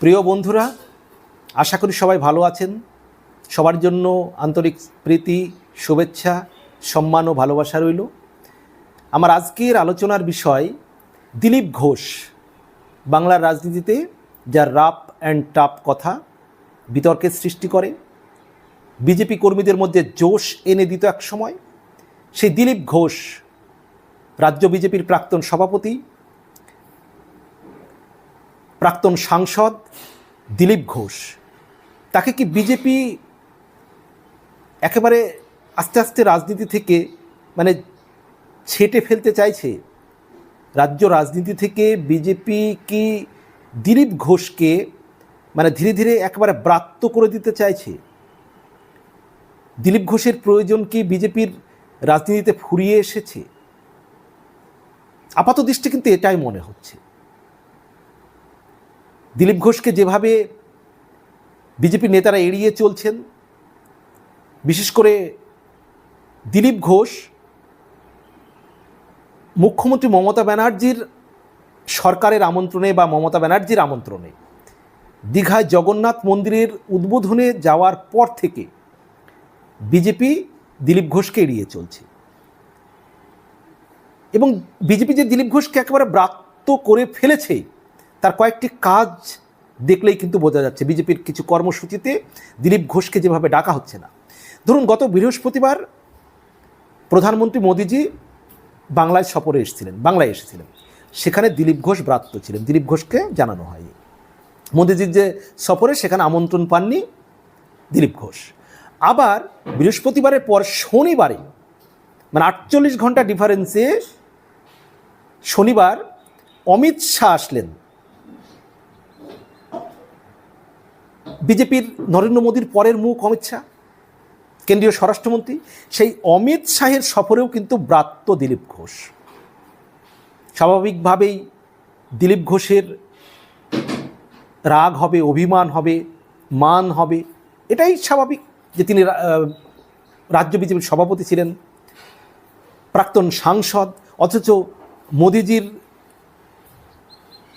প্রিয় বন্ধুরা, আশা করি সবাই ভালো আছেন। সবার জন্য আন্তরিক প্রীতি, শুভেচ্ছা, সম্মান ও ভালোবাসা রইল। আমার আজকের আলোচনার বিষয় দিলীপ ঘোষ, বাংলার রাজনীতিতে যার রাপ অ্যান্ড টাপ কথা বিতর্কের সৃষ্টি করে। বিজেপি কর্মীদের মধ্যে জোশ এনে দিত এক সময়। সেই দিলীপ ঘোষ, রাজ্য বিজেপির প্রাক্তন সভাপতি প্রাক্তন সাংসদ দিলীপ ঘোষ। তাকে কি বিজেপি একেবারে আস্তে আস্তে রাজনীতি থেকে মানে ছেটে ফেলতে চাইছে? রাজ্য রাজনীতি থেকে বিজেপি কি দিলীপ ঘোষকে মানে ধীরে ধীরে একেবারে ব্রাত্য করে দিতে চাইছে? দিলীপ ঘোষের প্রয়োজন কি বিজেপির রাজনীতিতে ফুরিয়ে এসেছে? আপাত দৃষ্টি কিন্তু এটাই মনে হচ্ছে। দিলীপ ঘোষকে যেভাবে বিজেপির নেতারা এড়িয়ে চলছেন, বিশেষ করে দিলীপ ঘোষ, মুখ্যমন্ত্রী মমতা ব্যানার্জির সরকারের আমন্ত্রণে বা মমতা ব্যানার্জির আমন্ত্রণে দীঘায় জগন্নাথ মন্দিরের উদ্বোধনে যাওয়ার পর থেকে বিজেপি দিলীপ ঘোষকে এড়িয়ে চলছে। এবং বিজেপি যে দিলীপ ঘোষকে একেবারে ব্রাত্য করে ফেলেছে তার কয়েকটি কাজ দেখলেই কিন্তু বোঝা যাচ্ছে। বিজেপির কিছু কর্মসূচিতে দিলীপ ঘোষকে যেভাবে ডাকা হচ্ছে না। ধরুন, গত বৃহস্পতিবার প্রধানমন্ত্রী মোদিজি বাংলায় সফরে এসেছিলেন, বাংলায় এসেছিলেন। সেখানে দিলীপ ঘোষ ব্রাত্য ছিলেন। দিলীপ ঘোষকে জানানো হয়নি। মোদিজির যে সফরে সেখানে আমন্ত্রণ পাননি দিলীপ ঘোষ। আবার বৃহস্পতিবারের পর শনিবারে মানে আটচল্লিশ ঘণ্টা ডিফারেন্সে শনিবার অমিত শাহ আসলেন বিজেপির নরেন্দ্র মোদীর পরের মুখ অমিত শাহ, কেন্দ্রীয় স্বরাষ্ট্রমন্ত্রী, সেই অমিত শাহের সফরেও কিন্তু ব্রাত্য দিলীপ ঘোষ। স্বাভাবিকভাবেই দিলীপ ঘোষের রাগ হবে, অভিমান হবে, মান হবে, এটাই স্বাভাবিক যে তিনি রাজ্য বিজেপির সভাপতি ছিলেন, প্রাক্তন সাংসদ, অথচ মোদিজির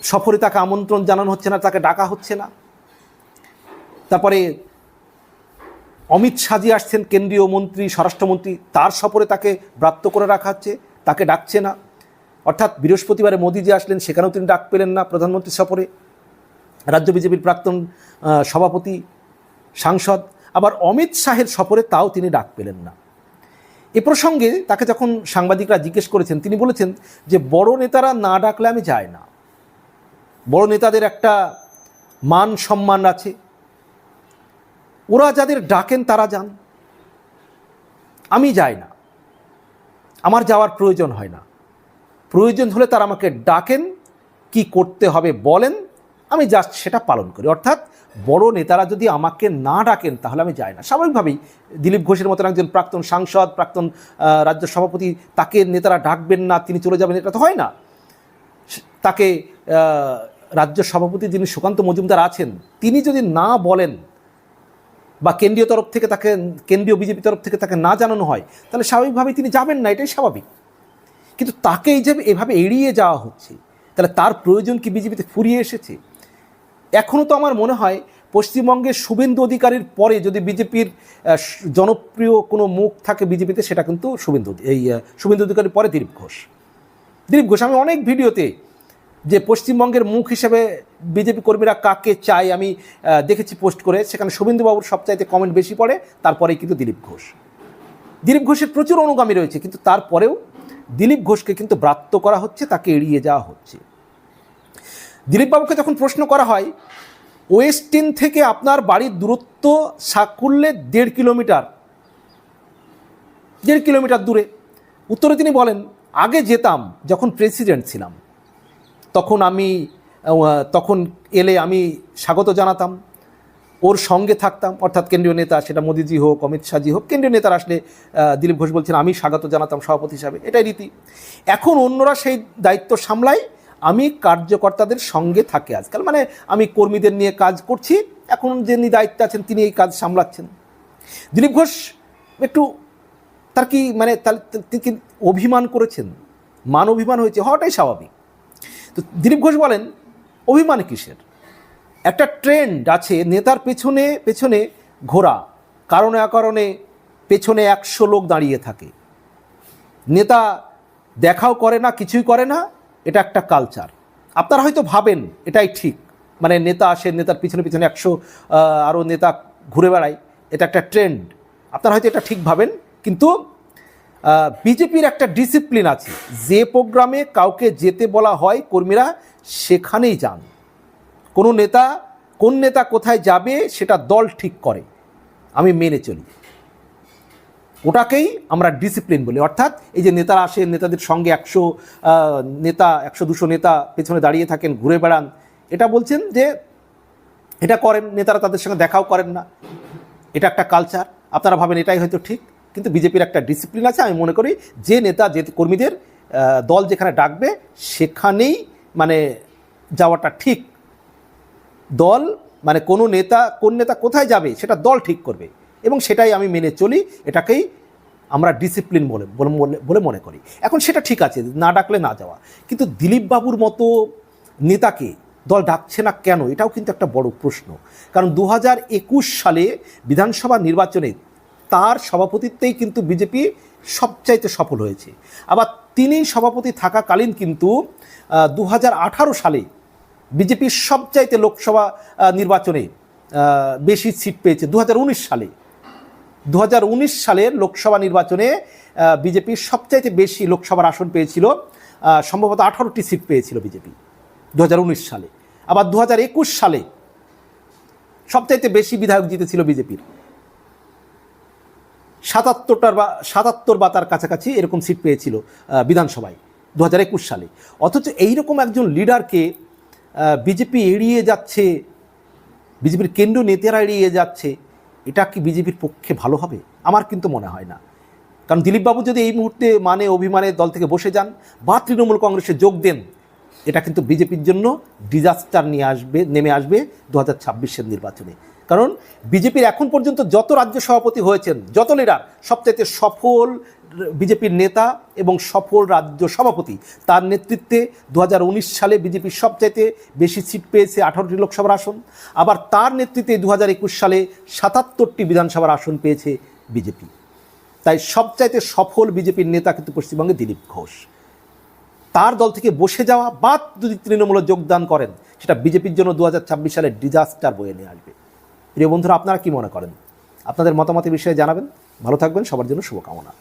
সফরে তাকে আমন্ত্রণ জানানো হচ্ছে না, তাকে ডাকা হচ্ছে না। তারপরে অমিত শাহজি আসছেন, কেন্দ্রীয় মন্ত্রী, স্বরাষ্ট্রমন্ত্রী, তার সফরে তাকে ব্রাত্য করে রাখা হচ্ছে, তাকে ডাকছে না। অর্থাৎ বৃহস্পতিবারে মোদী যে আসলেন, সেখানেও তিনি ডাক পেলেন না প্রধানমন্ত্রী সফরে। রাজ্য বিজেপির প্রাক্তন সভাপতি, সাংসদ, আবার অমিত শাহের সফরে তাও তিনি ডাক পেলেন না। এ প্রসঙ্গে তাকে যখন সাংবাদিকরা জিজ্ঞেস করেছেন, তিনি বলেছেন যে, বড় নেতারা না ডাকলে আমি যাই না। বড় নেতাদের একটা মান সম্মান আছে ওরা যাদের ডাকেন, তারা যান। আমি যাই না। আমার যাওয়ার প্রয়োজন হয় না। প্রয়োজন হলে তারা আমাকে ডাকেন, কি করতে হবে বলেন, আমি জাস্ট সেটা পালন করি। অর্থাৎ বড় নেতারা যদি আমাকে না ডাকেন, তাহলে আমি যাই না। স্বাভাবিকভাবেই দিলীপ ঘোষের মতন একজন প্রাক্তন সাংসদ, প্রাক্তন রাজ্য সভাপতি, তাকে নেতারা ডাকবেন না, তিনি চলে যাবেন, এটা তো হয় না। তাকে রাজ্য সভাপতি যিনি সুকান্ত মজুমদার আছেন, তিনি যদি না বলেন বা কেন্দ্রীয় তরফ থেকে তাকে, কেন্দ্রীয় বিজেপি তরফ থেকে তাকে না জানানো হয়, তাহলে স্বাভাবিকভাবেই তিনি যাবেন না, এটাই স্বাভাবিক। কিন্তু তাকে এই যে এভাবে এড়িয়ে যাওয়া হচ্ছে, তাহলে তার প্রয়োজন কি বিজেপিতে ফুরিয়ে এসেছে? এখনও তো আমার মনে হয় পশ্চিমবঙ্গের শুভেন্দু অধিকারীর পরে যদি বিজেপির জনপ্রিয় কোনো মুখ থাকে বিজেপিতে, সেটা কিন্তু শুভেন্দু, এই শুভেন্দু অধিকারীর পরে দিলীপ ঘোষ। দিলীপ ঘোষ, আমি অনেক ভিডিওতে যে পশ্চিমবঙ্গের মুখ হিসেবে বিজেপি কর্মীরা কাকে চায় আমি দেখেছি পোস্ট করে, সেখানে শুভেন্দুবাবুর সবচাইতে কমেন্ট বেশি পড়ে, তারপরেই কিন্তু দিলীপ ঘোষ। দিলীপ ঘোষের প্রচুর অনুগামী রয়েছে, কিন্তু তারপরেও দিলীপ ঘোষকে কিন্তু ব্রাত্য করা হচ্ছে, তাকে এড়িয়ে যাওয়া হচ্ছে। দিলীপবাবুকে যখন প্রশ্ন করা হয় ওয়েস্টিন থেকে আপনার বাড়ির দূরত্ব সাকুল্যে দেড় কিলোমিটার দেড় কিলোমিটার দূরে। উত্তরে তিনি বলেন, আগে যেতাম যখন প্রেসিডেন্ট ছিলাম। তখন আমি তখন এলে আমি স্বাগত জানাতাম, ওর সঙ্গে থাকতাম। অর্থাৎ কেন্দ্রীয় নেতা সেটা মোদিজি হোক, অমিত শাহজি হোক, কেন্দ্রীয় নেতারা আসলে দিলীপ ঘোষ বলছেন, আমি স্বাগত জানাতাম সভাপতি হিসাবে। এটাই রীতি। এখন অন্যরা সেই দায়িত্ব সামলাই আমি কার্যকর্তাদের সঙ্গে থাকি আজকাল। মানে আমি কর্মীদের নিয়ে কাজ করছি, এখন যিনি দায়িত্বে আছেন, তিনি এই কাজ সামলাচ্ছেন। দিলীপ ঘোষ একটু তার কি মানে তার অভিমান করেছেন? মান অভিমান হয়েছে, হওয়াটাই স্বাভাবিক। তো দিলীপ ঘোষ বলেন, অভিমান কিসের? একটা ট্রেন্ড আছে নেতার পেছনে পেছনে ঘোরা কারণে অকারণে পেছনে একশো লোক দাঁড়িয়ে থাকে। নেতা দেখাও করে না, কিছুই করে না, এটা একটা কালচার আপনারা হয়তো ভাবেন এটাই ঠিক মানে নেতা আসে, নেতার পিছনে পিছনে একশো আরও নেতা ঘুরে বেড়ায়, এটা একটা ট্রেন্ড আপনারা হয়তো এটা ঠিক ভাবেন, কিন্তু বিজেপির একটা ডিসিপ্লিন আছে। যে প্রোগ্রামে কাউকে যেতে বলা হয়, কর্মীরা সেখানেই যান। কোনো নেতা, কোন নেতা কোথায় যাবে, সেটা দল ঠিক করে। আমি মেনে চলি। ওটাকেই আমরা ডিসিপ্লিন বলি। অর্থাৎ এই যে নেতারা আসে, নেতাদের সঙ্গে একশো নেতা, একশো দুশো নেতা পেছনে দাঁড়িয়ে থাকেন, ঘুরে বেড়ান। এটা বলছেন যে, এটা করেন, নেতারা তাদের সঙ্গে দেখাও করেন না। এটা একটা কালচার আপনারা ভাবেন এটাই হয়তো ঠিক। কিন্তু বিজেপির একটা ডিসিপ্লিন আছে, আমি মনে করি যে নেতা, যে কর্মীদের দল যেখানে ডাকবে, সেখানেই মানে যাওয়াটা ঠিক। দল মানে কোনো নেতা, কোন নেতা কোথায় যাবে, সেটা দল ঠিক করবে। এবং সেটাই আমি মেনে চলি, এটাকেই আমরা ডিসিপ্লিন বলে, বলে- মনে করি। এখন সেটা ঠিক আছে, না ডাকলে না যাওয়া। কিন্তু দিলীপ বাবুর মতো নেতাকে দল ডাকছে না কেন, এটাও কিন্তু একটা বড় প্রশ্ন। কারণ দু হাজার একুশ সালে বিধানসভা নির্বাচনে তার সভাপতিত্বেই কিন্তু বিজেপি সবচাইতে সফল হয়েছে। আবার তিনি সভাপতি থাকাকালীন কিন্তু দু হাজার আঠারো সালে বিজেপির সবচাইতে লোকসভা নির্বাচনে বেশি সিট পেয়েছে। দু হাজার উনিশ সালে দু হাজার উনিশ সালের লোকসভা নির্বাচনে বিজেপির সবচাইতে বেশি লোকসভার আসন পেয়েছিল সম্ভবত আঠারোটি সিট পেয়েছিল বিজেপি দু হাজার উনিশ সালে। আবার দু হাজার একুশ সালে সবচাইতে বেশি বিধায়ক জিতেছিল বিজেপির। সাতাত্তরটার বা সাতাত্তর বা তার কাছাকাছি এরকম সিট পেয়েছিল বিধানসভায় দু হাজার একুশ সালে। অথচ এইরকম একজন লিডারকে বিজেপি এড়িয়ে যাচ্ছে, বিজেপির কেন্দ্রীয় নেতারা এড়িয়ে যাচ্ছে, এটা কি বিজেপির পক্ষে ভালো হবে? আমার কিন্তু মনে হয় না। কারণ দিলীপবাবু যদি এই মুহূর্তে মানে অভিমানে দল থেকে বসে যান বা তৃণমূল কংগ্রেসে যোগ দেন, এটা কিন্তু বিজেপির জন্য ডিজাস্টার নিয়ে আসবে, নেমে আসবে দু হাজার নির্বাচনে। কারণ বিজেপির এখন পর্যন্ত যত রাজ্য সভাপতি হয়েছেন, যত লিডার সবচাইতে সফল বিজেপির নেতা এবং সফল রাজ্য সভাপতি, তার নেতৃত্বে দু হাজার উনিশ সালে বিজেপির সবচাইতে বেশি সিট পেয়েছে আঠারোটি লোকসভার আসন। আবার তার নেতৃত্বে দু হাজার একুশ সালে সাতাত্তরটি বিধানসভার আসন পেয়েছে বিজেপি। তাই সবচাইতে সফল বিজেপির নেতা কিন্তু পশ্চিমবঙ্গে দিলীপ ঘোষ। তার দল থেকে বসে যাওয়া বা যদি তৃণমূলে যোগদান করেন, সেটা বিজেপির জন্য দু হাজার ছাব্বিশ সালে ডিজাস্টার বয়ে নিয়ে আসবে। প্রিয় বন্ধুরা, আপনারা কি মনে করেন? আপনাদের মতামতের বিষয়ে জানাবেন। ভালো থাকবেন, সবার জন্য শুভকামনা।